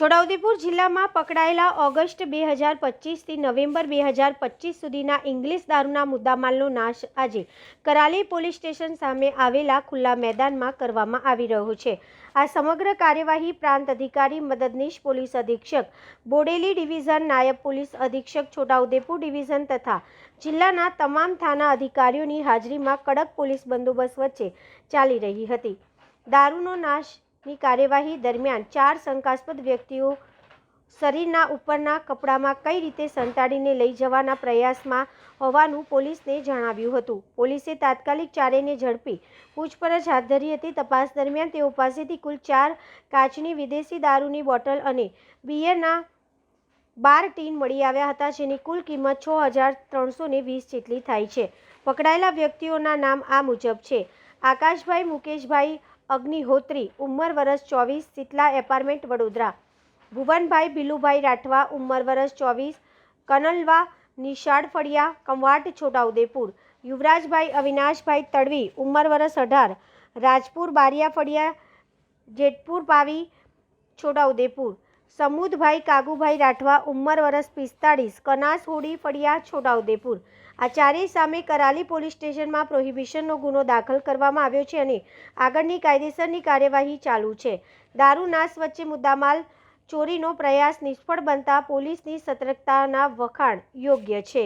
છોટાઉદેપુર જિલ્લામાં પકડાયેલા ઓગસ્ટ બે હજાર પચીસથી નવેમ્બર બે હજાર પચીસ સુધીના ઇંગ્લિશ દારૂના મુદ્દામાલનો નાશ આજે કરાલી પોલીસ સ્ટેશન સામે આવેલા ખુલ્લા મેદાનમાં કરવામાં આવી રહ્યો છે. આ સમગ્ર કાર્યવાહી પ્રાંત અધિકારી, મદદનીશ પોલીસ અધિક્ષક, બોડેલી ડિવિઝન નાયબ પોલીસ અધિક્ષક, છોટાઉદેપુર ડિવિઝન તથા જિલ્લાના તમામ થાના અધિકારીઓની હાજરીમાં કડક પોલીસ બંદોબસ્ત વચ્ચે ચાલી રહી હતી. દારૂનો નાશની કાર્યવાહી દરમિયાન ચાર શંકાસ્પદ વ્યક્તિઓ શરીરના ઉપરના કપડામાં કઈ રીતે સંતાડીને લઈ જવાના પ્રયાસમાં હોવાનું પોલીસને જણાવ્યું હતું. પોલીસે તાત્કાલિક ચારેયને ઝડપી પૂછપરછ હાથ ધરી હતી. તપાસ દરમિયાન તેઓ પાસેથી કુલ ચાર કાચની વિદેશી દારૂની બોટલ અને બિયરના બાર ટીન મળી આવ્યા હતા, જેની કુલ કિંમત છ હજાર ત્રણસો ને વીસ જેટલી થાય છે. પકડાયેલા વ્યક્તિઓના નામ આ મુજબ છે. આકાશભાઈ, મુકેશભાઈ અગ્નિહોત્રી, ઉંમર વરસ ચોવીસ શીતલા એપાર્ટમેન્ટ, વડોદરા. ભુવનભાઈ ભીલુભાઈ રાઠવા, ઉંમર વરસ ચોવીસ, કનલવા, નિશાળ ફળિયા કંવાટ છોટાઉદેપુર. યુવરાજભાઈ, અવિનાશભાઈ તડવી, ઉંમર વરસ અઢાર. રાજપુર બારિયા ફળિયા, જેતપુર પાવી, છોટાઉદેપુર. સમુદભાઈ કાગુભાઈ રાઠવા ઉંમર વરસ પિસ્તાળીસ, કનાસ, હોડી, ફળિયા, છોટાઉદેપુર. આ ચારેય સામે કરાલી પોલીસ સ્ટેશનમાં પ્રોહિબિશનનો ગુનો દાખલ કરવામાં આવ્યો છે અને આગળની કાયદેસરની કાર્યવાહી ચાલુ છે. દારૂ નાશ વચ્ચે મુદ્દામાલ ચોરીનો પ્રયાસ નિષ્ફળ બનતા પોલીસની સતર્કતાના વખાણ યોગ્ય છે.